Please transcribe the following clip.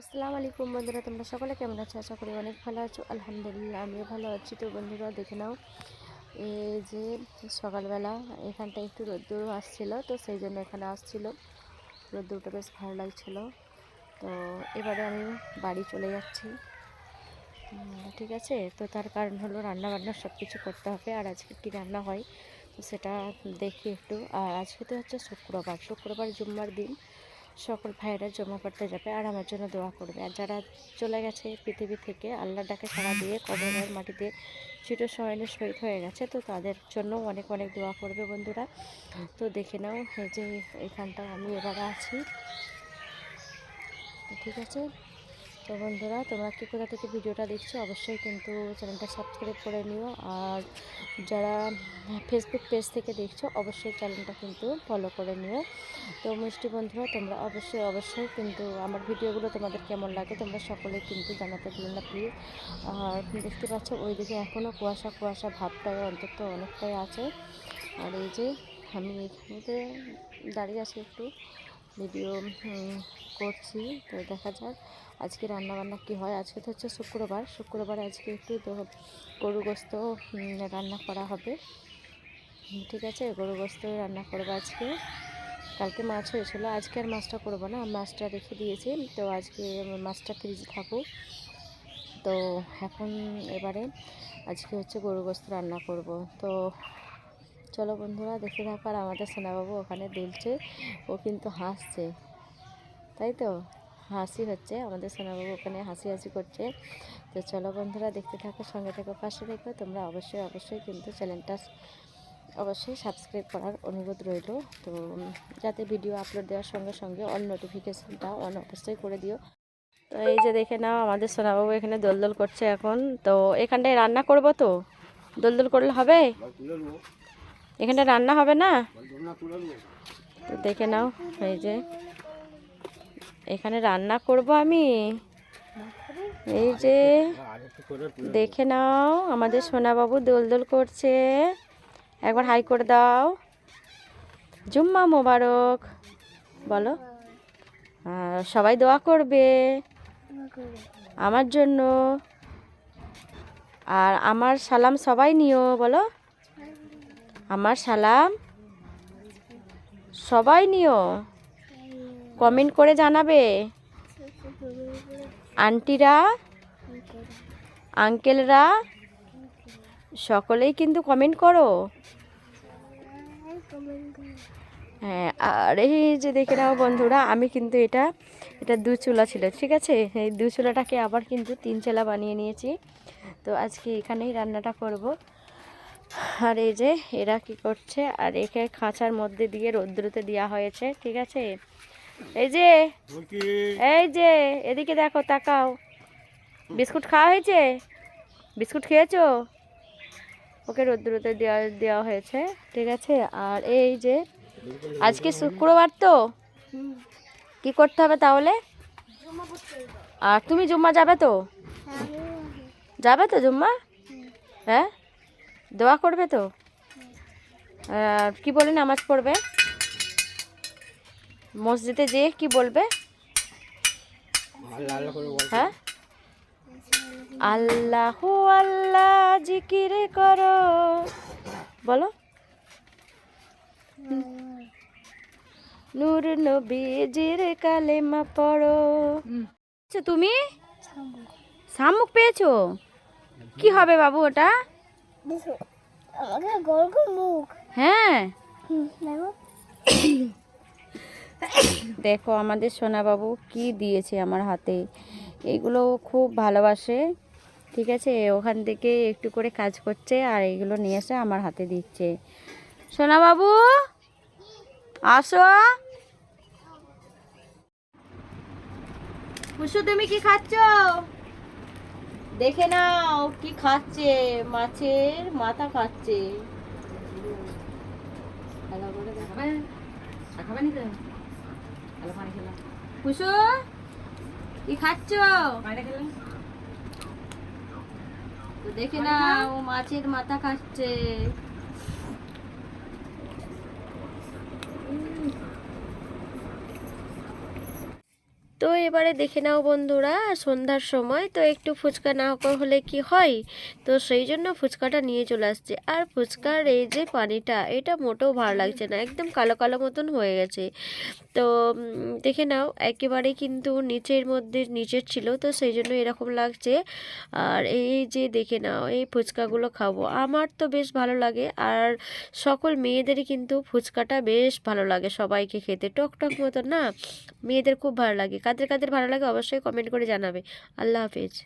আসসালামু আলাইকুম বন্ধুরা, তোমরা সকলে কেমন আছো? আশা করি অনেক ভালো আছো। আলহামদুলিল্লাহ, আমিও ভালো আছি তো বন্ধুরা, দেখে নাও। এই যে সকালবেলা এখানটা একটু রোদ্দুর আসছিল তো, সেই জন্য এখানে আসছিল। রোদ্দুরটা বেশ ভালো লাগছিল। তো এবারে আমি বাড়ি চলে যাচ্ছি। ঠিক আছে? তো তার কারণ হলো রান্না বান্না সব কিছু করতে হবে, আর আজকে কী রান্না হয়? তো সেটা দেখি একটু। আর আজকে তো হচ্ছে শুক্রবার। শুক্রবার জুম্মার দিন। সকল ভাইয়েরা জমা করতে যাবে আর আমার জন্য দোয়া করবে। আর যারা চলে গেছে পৃথিবী থেকে আল্লাহ ডাকে সারা দিয়ে, কবরের মাটিতে চির শয়নে শহীদ হয়ে গেছে, তো তাদের জন্য অনেক অনেক দোয়া করবে বন্ধুরা। তো দেখে নাও যে এখানটা আমি এবারে আছি। ঠিক আছে। তো বন্ধুরা, তোমরা কি কোথা থেকে ভিডিওটা দেখছ, অবশ্যই কিন্তু চ্যানেলটা সাবস্ক্রাইব করে নিও। আর যারা ফেসবুক পেজ থেকে দেখছ, অবশ্যই চ্যানেলটা কিন্তু ফলো করে নিও। তো মিষ্টি বন্ধুরা, তোমরা অবশ্যই অবশ্যই কিন্তু আমার ভিডিওগুলো তোমাদের কেমন লাগে, তোমরা সকলে কিন্তু জানাতে ভুলো না প্লিজ আর দেখতে পাচ্ছ ওইদিকে এখনও কুয়াশা কুয়াশা ভাবটা অন্তত অনেকটাই আছে। আর এই যে আমি এখানেতে দাঁড়িয়ে আছি একটু ভিডিও করছি, তো দেখা যাক আজকে রান্না বান্না কী হয়। আজকে তো হচ্ছে শুক্রবার শুক্রবার আজকে একটু গরু গোস্ত রান্না করা হবে। ঠিক আছে, গরু গোস্ত রান্না করব আজকে। কালকে মাছ হয়েছিল, আজকে আর মাছটা করব না, মাছটা রেখে দিয়েছি। তো আজকে মাছটা ফ্রিজে থাকুক তো এখন এবারে আজকে হচ্ছে গরু গোস্ত রান্না করব। তো চলো বন্ধুরা, দেখতে থাকো আর আমাদের সোনাবাবু ওখানে দুলছে, ও কিন্তু হাসছে। তাই তো হাসি হচ্ছে। আমাদের সোনাবাবু ওখানে হাসি হাসি করছে। তো চলো বন্ধুরা, দেখতে থাকো, সঙ্গে থেকে, পাশে রেখো তোমরা অবশ্যই অবশ্যই কিন্তু চ্যানেলটা অবশ্যই সাবস্ক্রাইব করার অনুরোধ রইল। তো যাতে ভিডিও আপলোড দেওয়ার সঙ্গে সঙ্গে অল নোটিফিকেশানটা অন অবশ্যই করে দিও। তো এই যে দেখে নাও, আমাদের সোনাবাবু এখানে দোলদোল করছে এখন। তো এখানটায় রান্না করব তো? দোলদোল করলে হবে? এখানটা রান্না হবে না? তো দেখে নাও, এই যে এখানে রান্না করব আমি। এই যে দেখে নাও, আমাদের সোনাবাবু দোল দোল করছে। একবার হাই করে দাও। জুম্মা মোবারক। বলো। সবাই দোয়া করবে। আমার জন্য। আর আমার সালাম সবাই নিও, বলো। আমার সালাম সবাই নিও। কমেন্ট করে জানাবে। আন্টিরা, আঙ্কেলরা, সকলেই কিন্তু কমেন্ট করো। হ্যাঁ আর এই যে দেখে নাও বন্ধুরা, আমি কিন্তু এটা এটা দু চুলা ছিল, ঠিক আছে? এই দু চুলাটাকে আবার কিন্তু তিন চেলা বানিয়ে নিয়েছি। তো আজকে এখানেই রান্নাটা করব। আর এই যে এরা কি করছে, আর একে খাঁচার মধ্যে দিয়ে রৌদ্রতে দেওয়া হয়েছে, ঠিক আছে? এই যে এই যে এদিকে দেখো তাকাও। বিস্কুট খাওয়া হয়েছে? বিস্কুট খেয়েছো? ওকে রৌদ্রতে দেওয়া দেওয়া হয়েছে ঠিক আছে? আর এই যে আজকে শুক্রবার তো? কি করতে হবে তাহলে? আর তুমি জুম্মা যাবে তো? যাবে তো জুম্মা? হ্যাঁ? দোয়া করবে তো? কি বলে নামাজ পড়বে? মসজিদে যেয়ে কি বলবে? হ্যাঁ? আল্লাহ আল্লাহ জিকির করো। বলো। নূর নবীজির কালেমা পড়ো। আচ্ছা তুমি? শামুক পেয়েছ? কি হবে বাবু ওটা? আমাকে গোল গোল মুখ। হ্যাঁ। দেখো আমাদের সোনাবাবু কি দিয়েছে আমার হাতে। এগুলো খুব ভালোবাসে, ঠিক আছে? ওখান থেকে একটু করে কাজ করছে আর এগুলো নিয়ে এসে আমার হাতে দিচ্ছে। সোনাবাবু, আসো। কুসু তুমি কি খাচ্ছ? দেখে নাও কি খাচ্ছে। মাছের মাথা খাচ্ছে। ভালো করে দেখো। কুসু কি খাচ্ছ? তো দেখে না ও মাছের মাথা খাচ্ছে। তো এবারে দেখে নাও বন্ধুরা, সন্ধ্যার সময়, তো একটু ফুচকা না হলে কি হয়? তো সেই জন্য ফুচকাটা নিয়ে চলে আসছে। আর ফুচকার এই যে পানিটা, এটা মোটেও ভালো লাগছে না, একদম কালো কালো মতন হয়ে গেছে। তো দেখে নাও, একেবারে কিন্তু নিচের মধ্যে, নিচের ছিল, তো সেই জন্য এরকম লাগছে। আর এই যে দেখে নাও, এই ফুচকাগুলো খাব। আমার তো বেশ ভালো লাগে, আর সকল মেয়েদেরই কিন্তু ফুচকাটা বেশ ভালো লাগে, সবাইকে খেতে। টক টক মতো না, মেয়েদের খুব ভালো লাগে। কাদের কাদের ভালো লাগে অবশ্যই কমেন্ট করে জানাবে। আল্লাহ হাফেজ।